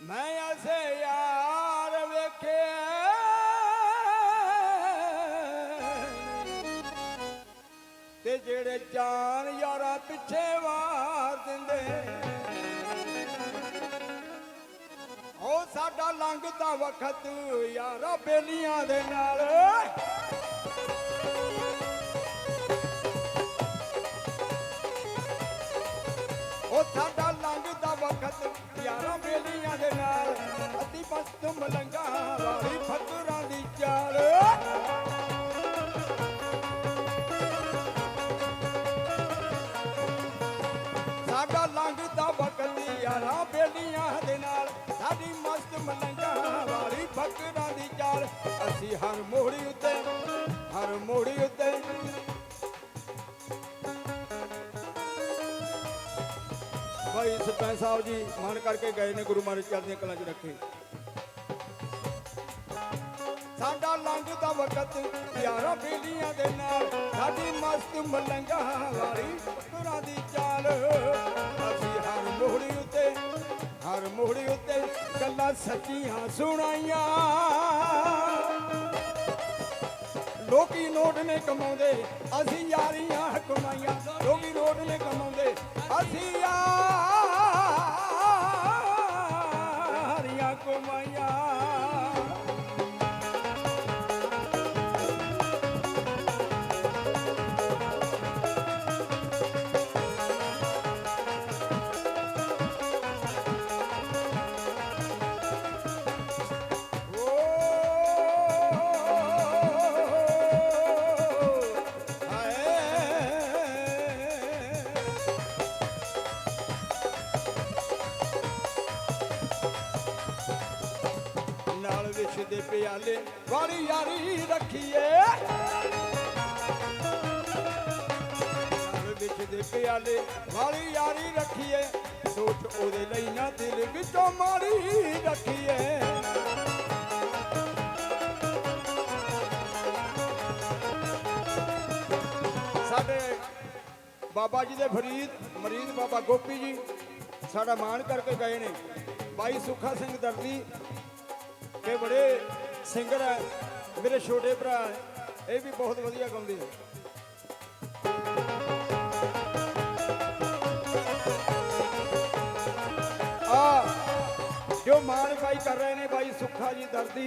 ਮੈਂ ਐਸੇ ਯਾਰ ਵੇਖੇ ਤੇ ਜਿਹੜੇ ਜਾਨ ਯਾਰਾ ਪਿੱਛੇ ਵਾਰ ਦਿੰਦੇ, ਉਹ ਸਾਡਾ ਲੰਘਦਾ ਵਖਤ ਯਾਰਾ ਬੇਲੀਆਂ ਦੇ ਨਾਲ। ਯਾਰਾ ਬੇਲੀਆਂ ਦੇ ਨਾਲ ਅਤੀ ਮਸਤ ਮਲੰਗਾ, ਵਾਲੀ ਫਕਰਾਂ ਦੀ ਚਾਲ। ਸਾਡਾ ਲੰਘਦਾ ਵਕਤ ਯਾਰਾ ਬੇਲੀਆਂ ਦੇ ਨਾਲ ਸਾਡੀ ਮਸਤ ਮਲੰਗਾ, ਵਾਲੀ ਫਕਰਾਂ ਦੀ ਚਾਲ। ਅਸੀਂ ਹਰ ਮੋੜੀ ਉੱਤੇ, ਹਰ ਮੋੜੀ ਉੱਤੇ ਭਾਈ ਸਰਪੰਚ ਸਾਹਿਬ ਜੀ ਮਾਨ ਕਰਕੇ ਗਏ ਨੇ ਗੁਰੂ ਮਹਾਰਾਜ ਚੜ੍ਹਦੀਆਂ ਕਲਾਂ 'ਚ ਰੱਖੇ। ਸਾਡਾ ਲੰਘਦਾ ਵਕਤ ਯਾਰਾ ਬੇਲੀਆਂ ਦੇ ਨਾਲ, ਸਾਡੀ ਮਸਤ ਮਲੰਗਾ ਵਾਲੀ ਤੁਰਾਂ ਦੀ ਚਾਲ। ਅਸੀਂ ਹਰ ਮੋਹੜੀ ਉੱਤੇ, ਹਰ ਮੋਹੜੀ ਉੱਤੇ ਗੱਲਾਂ ਸੱਚੀਆਂ ਸੁਣਾਈਆਂ। ਲੋਕੀ ਨੋਟ ਨੇ ਕਮਾਉਂਦੇ, ਅਸੀਂ ਯਾਰੀਆਂ ਕਮਾਈਆਂ। ਲੋਕੀ ਨੋਟ ਨੇ ਕਮਾਉਂਦੇ, ਅਸੀਂ ਦੇ ਪਿਆਲੇ ਵਾਲੀ ਯਾਰੀ ਰੱਖੀਏ। ਨਾਲ ਦੇ ਪਿਆਲੇ ਵਾਲੀ ਯਾਰੀ ਰੱਖੀਏ। ਸੋਚ ਉਹਦੇ ਲਈ ਨਾ ਦਿਲ ਵਿੱਚੋਂ ਮਾਰੀ ਰੱਖੀਏ। ਸਾਡੇ ਬਾਬਾ ਜੀ ਦੇ ਫਰੀਦ, ਮਰੀਦ ਬਾਬਾ ਗੋਪੀ ਜੀ, ਸਾਡਾ ਮਾਣ ਕਰਕੇ ਗਏ ਨੇ। ਬਾਈ ਸੁੱਖਾ ਸਿੰਘ ਦਰਦੀ ਇਹ ਬੜੇ ਸਿੰਗਰ ਹੈ ਮੇਰੇ ਛੋਟੇ ਭਰਾ ਇਹ ਵੀ ਬਹੁਤ ਵਧੀਆ ਗਾਉਂਦੇ ਹੈ ਆ, ਜੋ ਮਾਣ ਬਾਈ ਕਰ ਰਹੇ ਨੇ ਬਾਈ ਸੁੱਖਾ ਜੀ ਦਰਦੀ,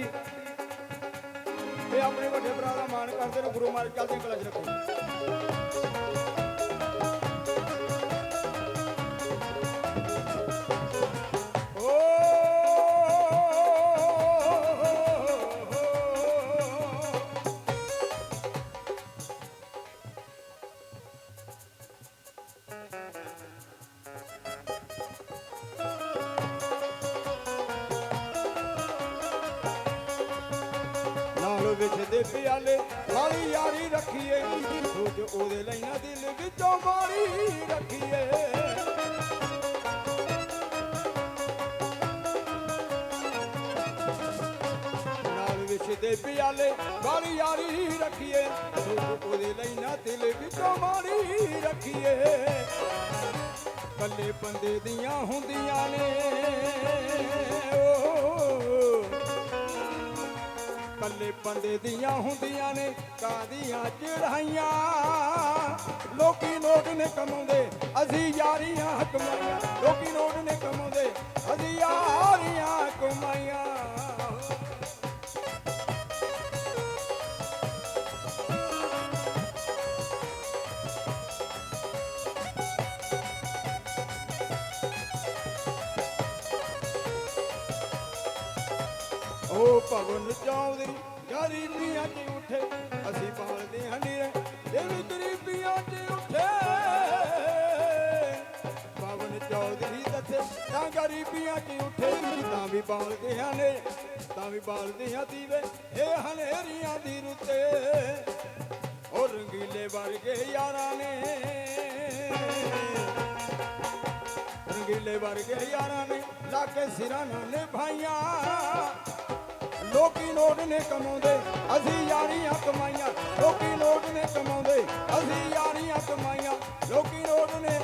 ਇਹ ਆਪਣੇ ਵੱਡੇ ਭਰਾ ਦਾ ਮਾਣ ਕਰਦੇ ਨੇ, ਗੁਰੂ ਮਹਾਰਾਜ ਚਲਦੇ ਕਲਾ ਚ ਰੱਖੋ। ਵਿੱਚ ਦੇ ਪਿਆਲੇ ਵਾਲੀ ਯਾਰੀ ਰੱਖੀਏ ਸੋਚ ਉਹਦੇ ਲਈ ਨਾ ਦਿਲ ਵਿੱਚੋਂ ਮਾਰੀ ਰੱਖੀਏ। ਨਾਲ ਵਿੱਚ ਦੇ ਪਿਆਲੇ ਵਾਲੀ ਯਾਰੀ ਰੱਖੀਏ, ਸੋਚ ਉਹਦੇ ਲਈ ਨਾ ਦਿਲ ਵਿੱਚੋਂ ਮਾਰੀ ਰੱਖੀਏ। ਕੱਲੇ ਬੰਦੇ ਦੀਆਂ ਹੁੰਦੀਆਂ ਨੇ, ਓ ਕੱਲੇ ਬੰਦੇ ਦੀਆਂ ਹੁੰਦੀਆਂ ਨੇ, ਕਾਦੀਆਂ ਚੜਾਈਆਂ ਲੋਕੀ ਨੋਟ ਨੇ ਕਮਾਉਂਦੇ, ਅਸੀਂ ਯਾਰੀਆਂ ਕਮਾਈਆਂ ਲੋਕੀ ਨੋਟ ਨੇ ਕਮਾਉਂਦੇ ਓ ਭਵਨ ਚੌਧਰੀ ਗਰੀਬੀਆਂ 'ਚ ਉੱਠੇ। ਅਸੀਂ ਬਾਲਦੇ ਹਾਂ ਨੀਰੇ ਇਹ ਵੀ ਗਰੀਬੀਆਂ 'ਚ ਉੱਠੇ। ਭਵਨ ਚੌਧਰੀ ਦੱਸੇ, ਤਾਂ ਗਰੀਬੀਆਂ 'ਚ ਉੱਠੇ। ਤਾਂ ਵੀ ਬਾਲਦੇ ਹਾਂ ਨੇ ਤਾਂ ਵੀ ਬਾਲਦੇ ਹਾਂ ਦੀਵੇ, ਇਹ ਹਨੇਰੀਆਂ ਦੀ ਰੁੱਤੇ। ਉਹ ਰੰਗੀਲੇ ਵਰਗੇ ਯਾਰਾਂ ਨੇ। ਰੰਗੀਲੇ ਵਰਗੇ ਯਾਰਾਂ ਨੇ, ਲਾ ਕੇ ਸਿਰਾਂ ਨਾਲ ਨਿਭਾਈਆਂ। ਲੋਕੀ ਨੋਟ ਨੇ ਕਮਾਉਂਦੇ, ਅਸੀਂ ਯਾਰੀਆਂ ਕਮਾਈਆਂ। ਲੋਕੀ ਨੋਟ ਨੇ ਕਮਾਉਂਦੇ, ਅਸੀਂ ਯਾਰੀਆਂ ਕਮਾਈਆਂ। ਲੋਕੀ ਨੋਟ ਨੇ